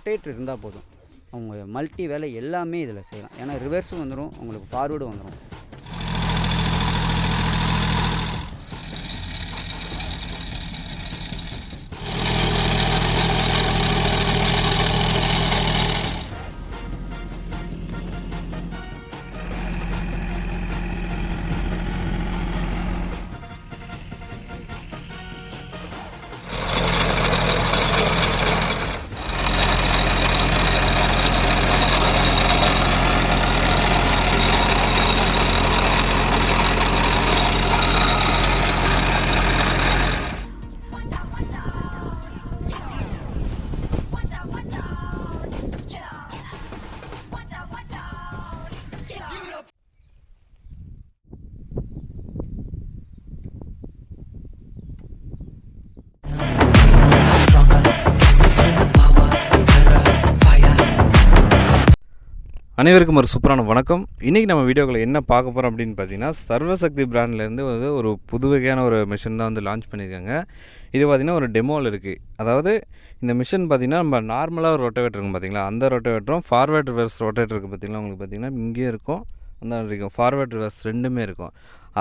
Rotator இருந்தால் போதும். அவங்க மல்டி வேலை எல்லாமே இதில் செய்யலாம். ஏன்னா ரிவர்ஸும் வந்துடும் உங்களுக்கு ஃபார்வேர்டும் வந்துடும் அனைவருக்கும் ஒரு சூப்பரான வணக்கம். இன்றைக்கி நம்ம வீடியோவில் என்ன பார்க்க போகிறோம் அப்படின்னு பார்த்தீங்கன்னா சர்வசக்தி பிராண்ட்லேருந்து வந்து ஒரு புது வகையான ஒரு மிஷின் தான் வந்து லான்ச் பண்ணியிருக்காங்க. இது பார்த்திங்கன்னா ஒரு டெமோவில் இருக்குது அதாவது இந்த மிஷின் பார்த்திங்கன்னா நம்ம நார்மலாக ஒரு ரொட்டவேட்டர் இருக்கும் பார்த்தீங்களா? அந்த ரொட்டவேட்டரும் ஃபார்வேர்ட் ரிவர்ஸ் ரொட்டேட்டர் இருக்குது உங்களுக்கு பார்த்திங்கன்னா இங்கேயும் இருக்கும். அந்த இருக்கும். ஃபார்வேர்ட் ரிவர்ஸ் ரெண்டுமே இருக்கும்.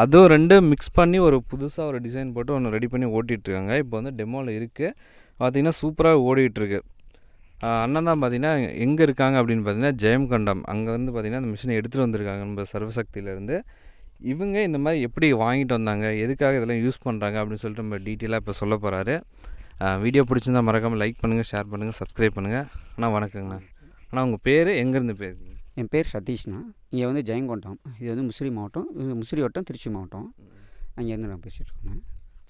அதுவும் ரெண்டும் மிக்ஸ் பண்ணி ஒரு புதுசாக ஒரு டிசைன் போட்டு ஒன்று ரெடி பண்ணி ஓட்டிகிட்ருக்காங்க இப்போ வந்து டெமோவில் இருக்குது பார்த்திங்கன்னா சூப்பராக ஓடிட்டுருக்கு அண்ணன் தான் பார்த்தீங்கன்னா எங்கே இருக்காங்க அப்படின்னு பார்த்தீங்கன்னா ஜெயம்கண்டம். அங்கே வந்து பார்த்தீங்கன்னா அந்த மிஷினை எடுத்துகிட்டு வந்திருக்காங்க நம்ம சர்வசக்தியிலேருந்து. இவங்க இந்த மாதிரி எப்படி வாங்கிட்டு வந்தாங்க எதுக்காக இதெல்லாம் யூஸ் பண்ணுறாங்க அப்படின்னு சொல்லிட்டு நம்ம டீட்டெயிலாக இப்போ சொல்ல போகிறாரு வீடியோ பிடிச்சிருந்தா மறக்காமல் லைக் பண்ணுங்கள் ஷேர் பண்ணுங்கள் சப்ஸ்கிரைப் பண்ணுங்கள் அண்ணா வணக்கங்கண்ணா. அண்ணா உங்கள் பேர் எங்கேருந்து பேர் என் பேர் சதீஷ்னா இங்கே வந்து ஜெயங்கொண்டம். இது வந்து முசிறி மாவட்டம். முசிறி வட்டம் திருச்சி மாவட்டம். அங்கேருந்து நான் பேசிகிட்டு இருக்கேன்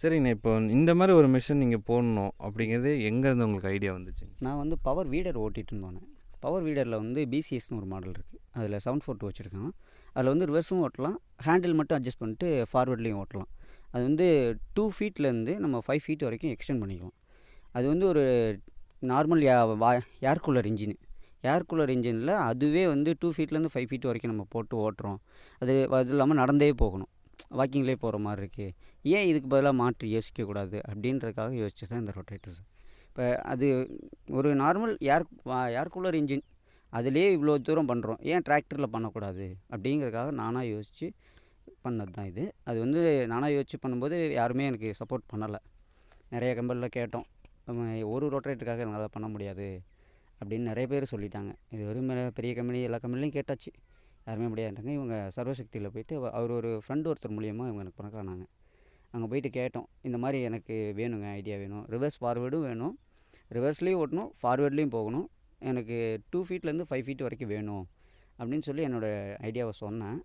சரிங்கண்ணா இப்போ இந்த மாதிரி ஒரு மிஷின் நீங்கள் போடணும் அப்படிங்கிறது எங்கேருந்து உங்களுக்கு ஐடியா வந்துச்சு நான் வந்து பவர் வீடர் ஓட்டிகிட்டு இருந்தோன்னே பவர் வீடரில் வந்து பிசிஎஸ்னு ஒரு மாடல் இருக்குது அதில் செவன் ஃபோர் டூ வச்சுருக்கேன் அதில் வந்து ரிவர்ஸும் ஓட்டலாம். ஹேண்டில் மட்டும் அட்ஜஸ்ட் பண்ணிட்டு ஃபார்வர்ட்லேயும் ஓட்டலாம். அது வந்து டூ ஃபீட்லேருந்து நம்ம ஃபைவ் ஃபீட் வரைக்கும் எக்ஸ்டெண்ட் பண்ணிக்கலாம். அது வந்து ஒரு நார்மல் யா வா air cooler engine air cooler இன்ஜினில் அதுவே வந்து டூ ஃபீட்லேருந்து ஃபைவ் ஃபீட் வரைக்கும் நம்ம போட்டு ஓட்டுறோம். அது அது இல்லாமல் நடந்தே போகணும். வாக்கிங்லேயே போகிற மாதிரி இருக்குது ஏன் இதுக்கு பதிலாக மாற்றி யோசிக்கக்கூடாது அப்படின்றதுக்காக யோசிச்சு தான் இந்த ரொட்டேட்டர்ஸ் இப்போ அது ஒரு normal air air cooler engine அதுலேயே இவ்வளோ தூரம் பண்ணுறோம் ஏன் டிராக்டரில் பண்ணக்கூடாது? அப்படிங்கிறதுக்காக நானாக யோசித்து பண்ணது தான் இது. அது வந்து நானாக யோசித்து பண்ணும்போது யாருமே எனக்கு சப்போர்ட் பண்ணலை. நிறைய கம்பெனியில் கேட்டோம். ஒரு ரொட்டேட்டருக்காக எங்களால் பண்ண முடியாது. அப்படின்னு நிறைய பேர் சொல்லிட்டாங்க. இது வெறும் பெரிய கம்பெனி எல்லா கம்பெனிலையும் கேட்டாச்சு. யாருமே இருந்தாங்க இவங்க சர்வசக்தியில் போயிட்டு அவர் ஒரு ஃப்ரெண்டு ஒருத்தர் மூலியமாக இவங்க எனக்கு பணக்கானாங்க அங்கே போயிட்டு கேட்டோம். இந்த மாதிரி எனக்கு வேணுங்க ஐடியா வேணும். ரிவர்ஸ் ஃபார்வேர்டும் வேணும். ரிவர்ஸ்லேயும் ஓட்டணும் ஃபார்வேர்ட்லேயும் போகணும். எனக்கு டூ ஃபீட்லேருந்து ஃபைவ் ஃபீட் வரைக்கும் வேணும் அப்படின்னு சொல்லி என்னோடய ஐடியாவை சொன்னேன்.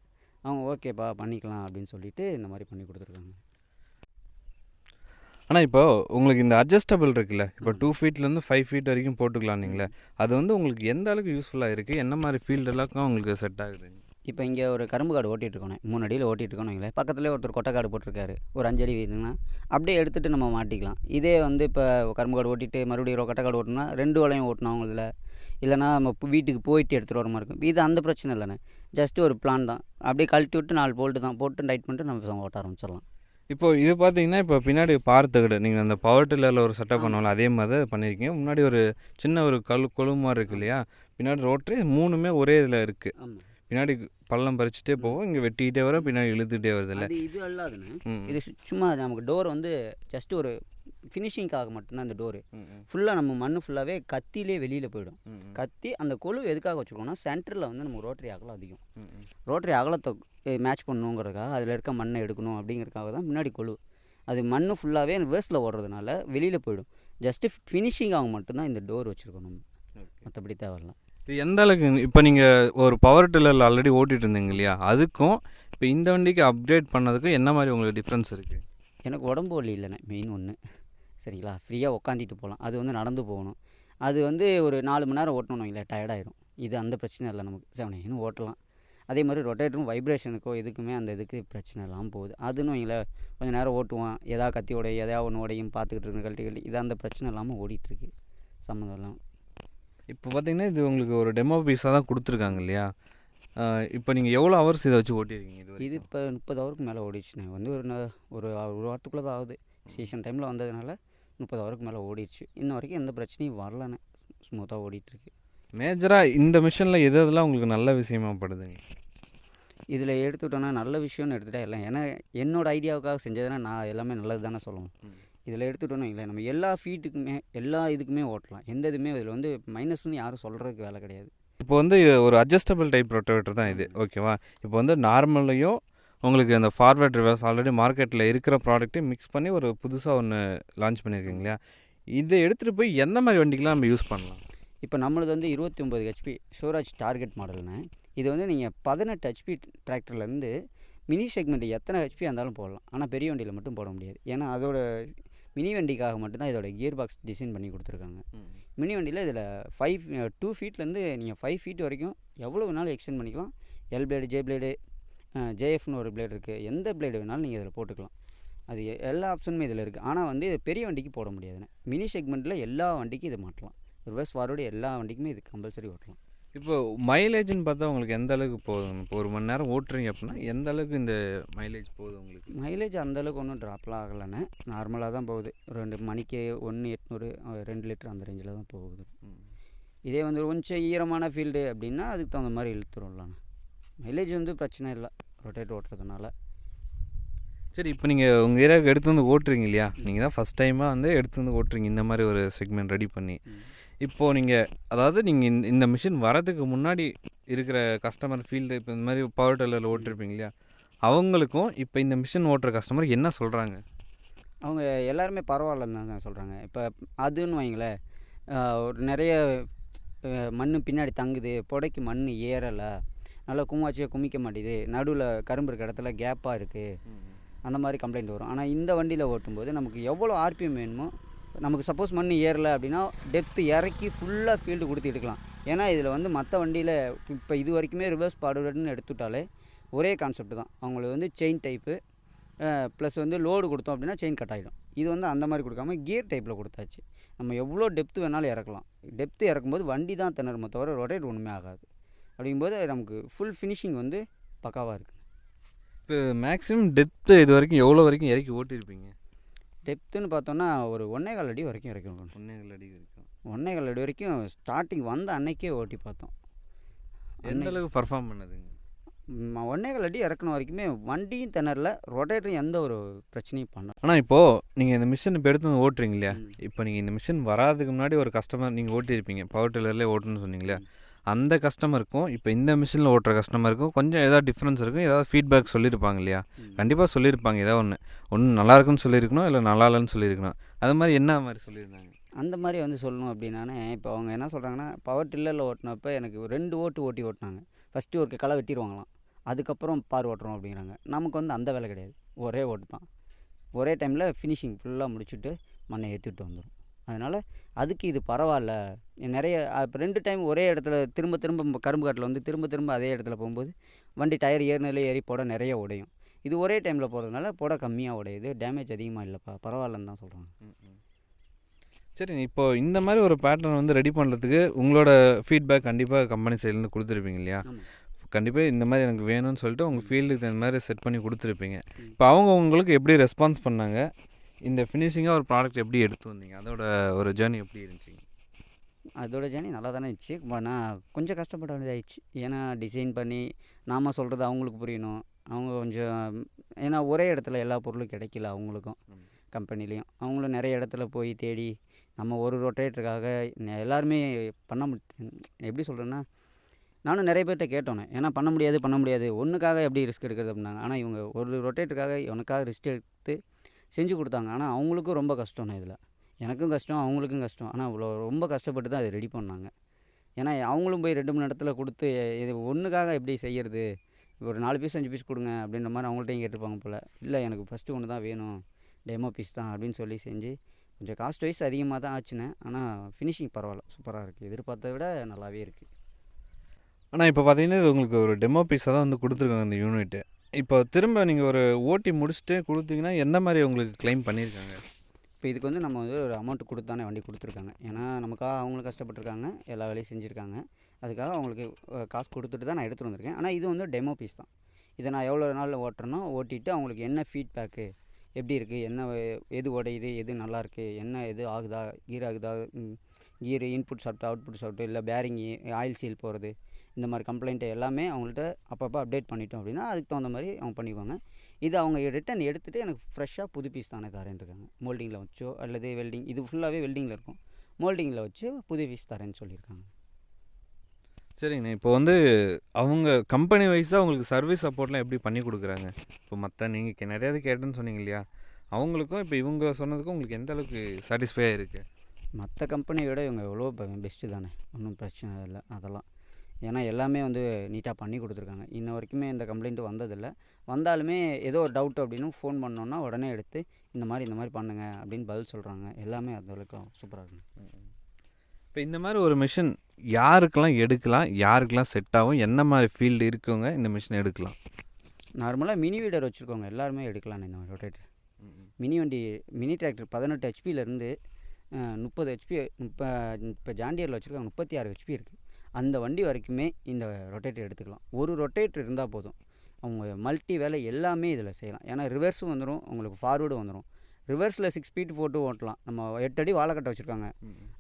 அவங்க ஓகேப்பா பண்ணிக்கலாம் அப்படின்னு சொல்லிவிட்டு இந்த மாதிரி பண்ணி கொடுத்துருக்காங்க. ஆனால் இப்போ உங்களுக்கு இந்த அட்ஜஸ்டபிள் இருக்குல்ல? இப்போ டூ ஃபீட்லேருந்து ஃபைவ் ஃபீட் வரைக்கும் போட்டுக்கலாம் நீங்களே அது வந்து உங்களுக்கு எந்த அளவுக்கு யூஸ்ஃபுல்லாக இருக்குது என்ன மாதிரி ஃபீல்டு எல்லாருக்கும் உங்களுக்கு செட் ஆகுது? இப்போ இங்கே ஒரு கரும்பு காடு ஓட்டிகிட்டு இருக்கோம் மூணு அடியில் ஓட்டிகிட்டு இருக்கோம் பக்கத்துலேயே ஒருத்தர் கொட்டைக்காடு போட்டிருக்காரு. ஒரு அஞ்சடி வீதுங்கன்னா அப்படியே எடுத்துகிட்டு நம்ம மாட்டிக்கலாம். இதே வந்து இப்போ கரும்பு காடு ஓட்டிட்டு மறுபடியும் ஒரு கொட்டைக்காடு ஓட்டினா ரெண்டு வளையம் ஓட்டணும் அவங்கள. இல்லைனா நம்ம வீட்டுக்கு போயிட்டு எடுத்துகிட்டு வர மாதிரி இருக்கும். இது அந்த பிரச்சனை இல்லைண்ணே. ஜஸ்ட்டு ஒரு பிளான் தான். அப்படியே கழட்டி விட்டு நாலு போல்ட்டு தான் போட்டு டைட் பண்ணிட்டு நம்ம ஓட்ட ஆரம்பிச்சிடலாம். இப்போ இது பார்த்தீங்கன்னா இப்போ பின்னாடி பார்த்தகடு நீங்கள் அந்த பவர் டில்லரில் ஒரு செட்டப் பண்ணுவோம்ல அதே மாதிரி தான் பண்ணியிருக்கீங்க. முன்னாடி ஒரு சின்ன ஒரு கல் கொழு மாதிரி இருக்கு இல்லையா? பின்னாடி ரோட்ரி மூணுமே ஒரே இதில் இருக்குது பின்னாடி பள்ளம் பறிச்சுட்டே போவோம். இங்கே வெட்டிக்கிட்டே வரும். பின்னாடி இழுத்துக்கிட்டே வருது இல்லை அது இது அல்லாதுண்ணே. ம். இது சும்மா நமக்கு டோர் வந்து ஜஸ்ட் ஒரு ஃபினிஷிங்காக மட்டும்தான் இந்த டோரு ஃபுல்லாக நம்ம மண் ஃபுல்லாகவே கத்திலே வெளியில் போயிடும். கத்தி அந்த கொழு எதுக்காக வச்சுருக்கோம்னா சென்டரில் வந்து நம்ம ரோட்டரி அகலம் அதிகம். ரோட்டரி அகலத்தை மேட்ச் பண்ணணுங்கிறதுக்காக அதில் இருக்க மண்ணை எடுக்கணும் அப்படிங்கிறதுக்காக தான் முன்னாடி கொழு. அது மண் ஃபுல்லாகவே வேஸ்ட்டில் ஓடுறதுனால வெளியில் போயிடும். ஜஸ்ட்டு ஃபினிஷிங் ஆக மட்டும்தான் இந்த டோர் வச்சுருக்கோம் நம்ம. மற்றபடி தேவையில்ல. இது எந்த அளவுக்கு இப்போ நீங்கள் ஒரு பவர் டில்லரில் ஆல்ரெடி ஓட்டிகிட்டு இருந்தீங்க இல்லையா அதுக்கும் இப்போ இந்த வண்டிக்கு அப்கிரேட் பண்ணதுக்கும் என்ன மாதிரி உங்களுக்கு டிஃப்ரென்ஸ் இருக்குது எனக்கு உடம்பு வலி இல்லைண்ணே மெயின் ஒன்று சரிங்களா? ஃப்ரீயாக உக்காந்திட்டு போகலாம் அது வந்து நடந்து போகணும். அது வந்து ஒரு நாலு மணி நேரம் ஓட்டணும் இல்லை டயர்டாயிரும் இது அந்த பிரச்சனை இல்லை நமக்கு. செவன் இன்னும் ஓட்டலாம். அதே மாதிரி ரொட்டேட்டரும் வைப்ரேஷனுக்கோ எதுக்குமே அந்த இதுக்கு பிரச்சனை இல்லாமல் போகுது. அதுன்னு வைங்கள கொஞ்சம் நேரம் ஓட்டுவான். எதா கத்தி உடைய எதா ஒன்று உடையும் பார்த்துக்கிட்டு இருக்கு கழட்டி கழட்டி. இது அந்த பிரச்சனை இல்லாமல் ஓடிட்டுருக்கு. சம்மந்தம் இல்லாமல் இப்போ பார்த்தீங்கன்னா இது உங்களுக்கு ஒரு டெமோ பீஸாக தான் கொடுத்துருக்காங்க இல்லையா? இப்போ நீங்கள் எவ்வளோ ஹவர்ஸ் இதை வச்சு ஓட்டியிருக்கீங்க இது இது? இப்போ முப்பது ஹவருக்கு மேலே ஓடிடுச்சுண்ணே வந்து ஒரு ஒரு ஒரு வாரத்துக்குள்ளே தான் ஆகுது. சீசன் டைமில் வந்ததுனால முப்பது ஹவருக்கு மேலே ஓடிடுச்சு. இன்ன வரைக்கும் எந்த பிரச்சனையும் வரலண்ணே ஸ்மூத்தாக ஓடிட்டுருக்கு. மேஜராக இந்த மிஷினில் எது எதெல்லாம் உங்களுக்கு நல்ல விஷயமா படுதுங்க? இதில் எடுத்துக்கிட்டோன்னா நல்ல விஷயம்னு எடுத்துட்டா எல்லாம். ஏன்னா என்னோட ஐடியாவுக்காக செஞ்சதுன்னா நான் எல்லாமே நல்லது தானே சொல்லணும் ம். இதில் எடுத்துக்கிட்டோன்னா இல்லை நம்ம எல்லா ஃபீட்டுக்குமே எல்லா இதுக்குமே ஓட்டலாம். எந்த இதுவுமே இதில் வந்து மைனஸ்னு யாரும் சொல்கிறதுக்கு வேலை கிடையாது. இப்போ வந்து ஒரு அட்ஜஸ்டபிள் டைப் ரொட்டவேட்டர் தான் இது. ஓகேவா இப்போ வந்து நார்மல்லையும் உங்களுக்கு அந்த ஃபார்வர்ட் ரிவர்ஸ் ஆல்ரெடி மார்க்கெட்டில் இருக்கிற ப்ராடக்ட்டையும் மிக்ஸ் பண்ணி ஒரு புதுசாக ஒன்று லான்ச் பண்ணியிருக்கீங்க இல்லையா? இதை எடுத்துகிட்டு போய் எந்த மாதிரி வண்டிக்கெலாம் நம்ம யூஸ் பண்ணலாம்? இப்போ நம்மளது வந்து இருபத்தி ஒம்பது ஹெச்பி ஷோராஜ் டார்கெட் மாடல்னு இது வந்து நீங்கள் பதினெட்டு ஹெச்பி டிராக்டர்லேருந்து மினி செக்மெண்ட் எத்தனை ஹெச்பி இருந்தாலும் போடலாம். ஆனால் பெரிய வண்டியில் மட்டும் போட முடியாது. ஏன்னா அதோட மினி வண்டிக்காக மட்டும்தான் இதோட கியர் பாக்ஸ் டிசைன் பண்ணி கொடுத்துருக்காங்க. மினி வண்டியில் இதில் ஃபைவ் டூ ஃபீட்லேருந்து நீங்கள் ஃபைவ் ஃபீட் வரைக்கும் எவ்வளோ வேணாலும் எக்ஸ்டெண்ட் பண்ணிக்கலாம். எல் பிளேடு ஜே பிளேடு ஜேஎஃப்னு ஒரு பிளேடு இருக்குது எந்த பிளேடு வேணாலும் நீங்கள் இதில் போட்டுக்கலாம். அது எல்லா ஆப்ஷனுமே இதில் இருக்குது ஆனால் வந்து இது பெரிய வண்டிக்கு போட முடியாதுண்ணே மினி செக்மெண்ட்டில் எல்லா வண்டிக்கும் இதை மாட்டலாம் ரிவர்ஸ் ஃபார்வர்டு எல்லா வண்டிக்குமே இது கம்பல்சரி ஓட்டலாம். இப்போ மைலேஜ்னு பார்த்தா உங்களுக்கு எந்த அளவுக்கு போகுதுங்க இப்போ ஒரு மணி நேரம் ஓட்டுறீங்க அப்படின்னா எந்த அளவுக்கு இந்த மைலேஜ் போகுது உங்களுக்கு? மைலேஜ் அந்தளவுக்கு ஒன்றும் ட்ராப்லாம் ஆகலைண்ணே. நார்மலாக தான் போகுது. ரெண்டு மணிக்கு ஒன்று எட்நூறு ரெண்டு லிட்டர் அந்த ரேஞ்சில் தான் போகுது. இதே வந்து கொஞ்சம் ஈரமான ஃபீல்டு அப்படின்னா அதுக்கு தகுந்த மாதிரி இழுத்துரும்லாண்ணே மைலேஜ் வந்து பிரச்சனை இல்லை. ரொட்டேட் ஓட்டுறதுனால. சரி இப்போ நீங்கள் உங்கள் ஏரியாவுக்கு எடுத்து வந்து ஓட்டுறீங்க இல்லையா? நீங்கள் தான் ஃபஸ்ட் டைமாக வந்து எடுத்து வந்து ஓட்டுறீங்க. இந்த மாதிரி ஒரு செக்மெண்ட் ரெடி பண்ணி. இப்போது நீங்கள் அதாவது நீங்கள் இந்த இந்த மிஷின் வரதுக்கு முன்னாடி இருக்கிற கஸ்டமர் ஃபீல்டு இப்போ இந்த மாதிரி பவர் டெல்லரில் ஓட்டிருப்பீங்க இல்லையா? அவங்களுக்கும் இப்போ இந்த மிஷின் ஓட்டுற கஸ்டமர் என்ன சொல்கிறாங்க அவங்க எல்லாருமே பரவாயில்லன்னு தான் சொல்கிறாங்க இப்போ அதுன்னு வைங்களேன் ஒரு நிறைய மண் பின்னாடி தங்குது புடைக்கு மண் ஏறலை நல்லா கும்மாச்சியாக குமிக்க மாட்டேது நடுவில் கரும்பு இருக்க இடத்துல கேப்பாக இருக்குது அந்த மாதிரி கம்ப்ளைண்ட் வரும். ஆனால் இந்த வண்டியில் ஓட்டும்போது நமக்கு எவ்வளோ ஆர்பிஎம் வேணுமோ நமக்கு சப்போஸ் மண் ஏறலை அப்படின்னா டெப்த்து இறக்கி ஃபுல்லாக ஃபீல்டு கொடுத்து எடுக்கலாம். ஏன்னா இதில் வந்து மற்ற வண்டியில் இப்போ இது வரைக்குமே ரிவர்ஸ் பாடுன்னு எடுத்துட்டாலே ஒரே கான்செப்ட் தான். அவங்களுக்கு வந்து செயின் டைப்பு ப்ளஸ் வந்து லோடு கொடுத்தோம் அப்படின்னா செயின் கட் ஆகிடும் இது வந்து அந்த மாதிரி கொடுக்காம கியர் டைப்பில் கொடுத்தாச்சு. நம்ம எவ்வளோ டெப்த்து வேணாலும் இறக்கலாம். டெப்த்து இறக்கும்போது வண்டி தான் திணறுமே தவிர ரொட்டேட் ஒன்றுமே ஆகாது. அப்படிங்கும்போது நமக்கு ஃபுல் ஃபினிஷிங் வந்து பக்காவாக இருக்குது இப்போ மேக்ஸிமம் டெப்த்து இது வரைக்கும் எவ்வளோ வரைக்கும் இறக்கி ஓட்டியிருப்பீங்க? டெப்த்துன்னு பார்த்தோன்னா ஒரு ஒன்றே கால் அடி வரைக்கும் இறக்கணும் ஒன்றேகள் அடி வரைக்கும் ஒன்றே கால் அடி வரைக்கும் ஸ்டார்டிங் வந்த அன்னைக்கே ஓட்டி பார்த்தோம். எந்த அளவுக்கு பர்ஃபார்ம் பண்ணுதுங்க? ஒன்றே கால் அடி இறக்கணும் வரைக்குமே வண்டியும் திணறல ரொட்டேட்டரும் எந்த ஒரு பிரச்சனையும் பண்ணல. ஆனால் இப்போது நீங்கள் இந்த மிஷின் இப்போ எடுத்து வந்து ஓட்டுறீங்க இல்லையா. இப்போ நீங்கள் இந்த மிஷின் வராதுக்கு முன்னாடி ஒரு கஸ்டமர் நீங்கள் ஓட்டியிருப்பீங்க. பவர் டில்லர்லேயே ஓட்டணும்னு சொன்னீங்களே அந்த கஸ்டமருக்கும் இப்போ இந்த மிஷினில் ஓட்டுற கஸ்டமருக்கும் கொஞ்சம் ஏதாவது டிஃப்ரென்ஸ் இருக்கும் ஏதாவது ஃபீட்பேக் சொல்லியிருப்பாங்க இல்லையா? கண்டிப்பாக சொல்லியிருப்பாங்க ஏதாவது ஒன்று ஒன்று நல்லா இருக்குன்னு சொல்லியிருக்கணும் இல்லை நல்லா இல்லைன்னு சொல்லியிருக்கணும். அது மாதிரி என்ன மாதிரி சொல்லியிருந்தாங்க? அந்த மாதிரி வந்து சொல்லணும் அப்படின்னானே இப்போ அவங்க என்ன சொல்கிறாங்கன்னா பவர் டில்லரில் ஓட்டினப்போ எனக்கு ரெண்டு ஓட்டு ஓட்டி ஓட்டினாங்க. ஃபஸ்ட்டு ஒரு களை வெட்டிடுவாங்களாம் அதுக்கப்புறம் பார் ஓட்டுறோம் அப்படிங்கிறாங்க. நமக்கு வந்து அந்த வேலை கிடையாது. ஒரே ஓட்டு தான். ஒரே டைமில் ஃபினிஷிங் ஃபுல்லாக முடிச்சுட்டு மண்ணை ஏற்றிட்டு வந்துடும் அதனால் அதுக்கு இது பரவாயில்ல. நிறைய இப்போ ரெண்டு டைம் ஒரே இடத்துல திரும்ப திரும்ப கரும்பு காட்டில் வந்து திரும்ப திரும்ப அதே இடத்துல போகும்போது வண்டி டயர் ஏறினாலே ஏறி போட நிறைய உடையும். இது ஒரே டைமில் போகிறதுனால போட கம்மியாக உடையுது. டேமேஜ் அதிகமாக இல்லைப்பா. பரவாயில்லன்னு தான் சொல்கிறாங்க சரி இப்போ இந்த மாதிரி ஒரு பேட்டர்ன் வந்து ரெடி பண்ணுறதுக்கு உங்களோட ஃபீட்பேக் கண்டிப்பாக கம்பெனி சைட்லேருந்து கொடுத்துருப்பீங்க இல்லையா? கண்டிப்பாக இந்த மாதிரி எனக்கு வேணும்னு சொல்லிட்டு உங்கள் ஃபீல்டுக்கு இந்த மாதிரி செட் பண்ணி கொடுத்துருப்பீங்க. இப்போ அவங்க உங்களுக்கு எப்படி ரெஸ்பான்ஸ் பண்ணாங்க? இந்த ஃபினிஷிங்காக ஒரு ப்ராடக்ட் எப்படி எடுத்து வந்தீங்க? அதோட ஒரு ஜேர்னி எப்படி இருந்துச்சுங்க அதோட ஜேர்னி நல்லா தானே இருந்துச்சு ஆனால் கொஞ்சம் கஷ்டப்பட வேண்டியதாகிடுச்சு ஏன்னா டிசைன் பண்ணி நாம் சொல்கிறது அவங்களுக்கு புரியணும். அவங்க கொஞ்சம் ஏன்னா ஒரே இடத்துல எல்லா பொருளும் கிடைக்கல அவங்களுக்கும் ம். கம்பெனிலையும் அவங்களும் நிறைய இடத்துல போய் தேடி நம்ம ஒரு ரொட்டேட்டருக்காக எல்லாருமே பண்ண முடி எப்படி சொல்கிறேன்னா நானும் நிறைய பேர்கிட்ட கேட்டோன்னே ஏன்னா பண்ண முடியாது பண்ண முடியாது. ஒன்றுக்காக எப்படி ரிஸ்க் எடுக்கிறது அப்படின்னாங்க. ஆனால் இவங்க ஒரு ரொட்டேட்டருக்காக உனக்காக ரிஸ்க் எடுத்து செஞ்சு கொடுத்தாங்க. ஆனால் அவங்களுக்கும் ரொம்ப கஷ்டம்ண்ணே இதில். எனக்கும் கஷ்டம் அவங்களுக்கும் கஷ்டம். ஆனால் இவ்வளோ ரொம்ப கஷ்டப்பட்டு தான் அதை ரெடி பண்ணாங்க. ஏன்னா அவங்களும் போய் ரெண்டு மூணு இடத்துல கொடுத்து இது ஒன்றுக்காக எப்படி செய்கிறது ஒரு நாலு பீஸ் அஞ்சு பீஸ் கொடுங்க அப்படின்ற மாதிரி அவங்கள்ட்டையும் கேட்டிருப்பாங்க போல். இல்லை எனக்கு ஃபஸ்ட்டு ஒன்று தான் வேணும். டெமோ பீஸ் தான் அப்படின்னு சொல்லி செஞ்சு கொஞ்சம் காஸ்ட் வைஸ் அதிகமாக தான் ஆச்சுண்ணே ஆனால் ஃபினிஷிங் பரவாயில்ல. சூப்பராக இருக்குது எதிர்பார்த்த விட நல்லாவே இருக்குது ஆனால் இப்போ பார்த்தீங்கன்னா இது உங்களுக்கு ஒரு டெமோ பீஸாக தான் வந்து கொடுத்துருக்காங்க இந்த யூனிட்டு இப்போ திரும்ப நீங்கள் ஒரு ஓட்டி முடிச்சுட்டு கொடுத்தீங்கன்னா எந்த மாதிரி உங்களுக்கு க்ளைம் பண்ணியிருக்காங்க? இப்போ இதுக்கு வந்து நம்ம வந்து ஒரு அமௌண்ட் கொடுத்தானே வண்டி கொடுத்துருக்காங்க. ஏன்னா நமக்காக அவங்களும் கஷ்டப்பட்டிருக்காங்க எல்லா வேலையும் செஞ்சுருக்காங்க. அதுக்காக அவங்களுக்கு காசு கொடுத்துட்டு தான் நான் எடுத்துகிட்டு வந்திருக்கேன். ஆனால் இது வந்து டெமோ பீஸ் தான். இதை நான் எவ்வளோ நாளில் ஓட்டுறேனோ ஓட்டிட்டு அவங்களுக்கு என்ன ஃபீட்பேக்கு எப்படி இருக்குது என்ன எது உடையுது எது நல்லாயிருக்கு என்ன எது ஆகுதா கீர் ஆகுதா கீர் இன்புட் சாப்பிட்டு அவுட்புட் சாப்பிட்டு இல்லை பேரிங்கு ஆயில் சீல் போகிறது இந்த மாதிரி கம்ப்ளைண்ட்டு எல்லாமே அவங்கள்ட்ட அப்பப்போ அப்டேட் பண்ணிட்டோம் அப்படின்னா அதுக்கு தகுந்த மாதிரி அவங்க பண்ணிக்குவாங்க. இது அவங்க ரிட்டன் எடுத்துகிட்டு எனக்கு ஃப்ரெஷ்ஷாக புது பீஸ் தானே தரேன் இருக்காங்க. மோல்டிங்கில் வச்சோ அல்லது வெல்டிங் இது ஃபுல்லாகவே வெல்டிங்கில் இருக்கும். மோல்டிங்கில் வச்சு புது பீஸ் தரேன்னு சொல்லியிருக்காங்க. சரிங்கண்ணா. இப்போ வந்து அவங்க கம்பெனி வைஸாக உங்களுக்கு சர்வீஸ் சப்போர்ட்லாம் எப்படி பண்ணி கொடுக்குறாங்க? இப்போ மற்ற நீங்கள் நிறையா கேட்டேன்னு சொன்னீங்க இல்லையா? அவங்களுக்கும் இப்போ இவங்க சொன்னதுக்கும் உங்களுக்கு எந்த அளவுக்கு சாட்டிஸ்ஃபையாக இருக்குது மற்ற கம்பெனியை விட இவங்க எவ்வளோ பெஸ்ட்டு தானே. ஒன்றும் பிரச்சனை இல்லை. அதெல்லாம். ஏன்னா எல்லாமே வந்து நீட்டாக பண்ணி கொடுத்துருக்காங்க. இன்ன வரைக்குமே இந்த கம்ப்ளைண்ட்டு வந்ததில்லை. வந்தாலுமே ஏதோ ஒரு டவுட் அப்படின்னு ஃபோன் பண்ணோன்னா உடனே எடுத்து இந்த மாதிரி இந்த மாதிரி பண்ணுங்க அப்படின்னு பதில் சொல்கிறாங்க எல்லாமே அந்த அளவுக்கு சூப்பராக இருக்குங்க இப்போ இந்த மாதிரி ஒரு மிஷின் யாருக்கெல்லாம் எடுக்கலாம் யாருக்கெல்லாம் செட் ஆகும் என்ன மாதிரி ஃபீல்டு இருக்கவங்க இந்த மிஷின் எடுக்கலாம்? நார்மலாக மினி வீடர் வச்சுருக்கவங்க எல்லாருமே எடுக்கலாம்னு இந்த மாதிரி ரொட்டேட்டர் மினி வண்டி மினி டிராக்டர் பதினெட்டு ஹெச்பியிலேருந்து முப்பது ஹெச்பி இப்போ இப்போ ஜாண்டியரில் வச்சுருக்காங்க முப்பத்தி ஆறு ஹெச்பி இருக்குது அந்த வண்டி வரைக்குமே இந்த ரொட்டேட்டர் எடுத்துக்கலாம். ஒரு ரொட்டேட்டர் இருந்தால் போதும். அவங்க மல்டி வேலை எல்லாமே இதில் செய்யலாம். ஏன்னா ரிவர்ஸும் வந்துடும் உங்களுக்கு ஃபார்வேர்டும் வந்துடும் ரிவர்ஸில் சிக்ஸ் ஃபீட் போட்டு ஓட்டலாம். நம்ம எட்டு அடி வாழைக்கட்டை வச்சுருக்காங்க.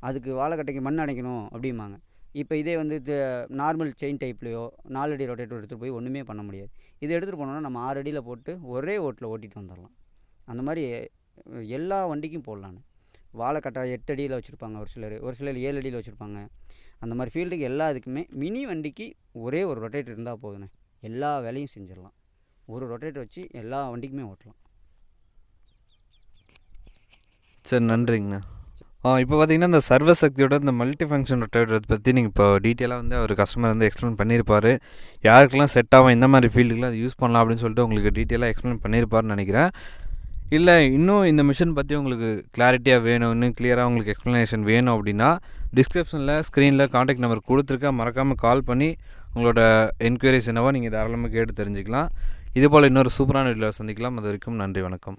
அதுக்கு வாழைக்கட்டைக்கு மண் அடைக்கணும் அப்படிம்பாங்க. இப்போ இதே வந்து நார்மல் செயின் டைப்லேயோ நாலு அடி ரொட்டேட்டர் எடுத்துகிட்டு போய் ஒன்றுமே பண்ண முடியாது. இதை எடுத்துகிட்டு போனோம்னா நம்ம ஆறு அடியில் போட்டு ஒரே ஓட்டில் ஓட்டிட்டு வந்துடலாம். அந்த மாதிரி எல்லா வண்டிக்கும் போடலான்னு வாழைக்கட்டை எட்டு அடியில் வச்சுருப்பாங்க ஒரு சிலர். ஒரு சிலர் ஏழு அடியில் வச்சுருப்பாங்க. அந்த மாதிரி ஃபீல்டுக்கு எல்லா இதுக்குமே மினி வண்டிக்கு ஒரே ஒரு ரொட்டேட்டர் இருந்தால் போதுண்ணே எல்லா வேலையும் செஞ்சிடலாம். ஒரு ரொட்டேட்டர் வச்சு எல்லா வண்டிக்குமே ஓட்டலாம். சரி நன்றிங்கண்ணா. ஆ இப்போ பார்த்தீங்கன்னா இந்த சர்வ சக்தியோட இந்த மல்டி ஃபங்க்ஷன் ரொட்டேட்டர் பற்றி நீங்கள் இப்போ டீட்டெயிலாக வந்து அவர் கஸ்டமர் வந்து எக்ஸ்பிளைன் பண்ணியிருப்பார் யாருக்கெல்லாம் செட் ஆகும் எந்த மாதிரி ஃபீல்டுக்கெலாம் அது யூஸ் பண்ணலாம் அப்படின்னு சொல்லிட்டு உங்களுக்கு டீட்டெயிலாக எக்ஸ்பிளைன் பண்ணியிருப்பாருன்னு நினைக்கிறேன். இல்லை இன்னும் இந்த மிஷின் பற்றி உங்களுக்கு கிளாரிட்டியாக வேணும் இன்னும் கிளியராக உங்களுக்கு எக்ஸ்ப்ளனேஷன் வேணும் அப்படின்னா டிஸ்கிரிப்ஷனில் ஸ்க்ரீனில் காண்டாக்ட் நம்பர் கொடுத்துருக்கேன் மறக்காமல் கால் பண்ணி உங்களோட என்கொயரிஸ் என்னவோ நீங்கள் தாராளமாக கேட்டு தெரிஞ்சுக்கலாம். இது போல் இன்னொரு சூப்பரான வீடியோவில் சந்திக்கலாம். அது வரைக்கும் நன்றி வணக்கம்.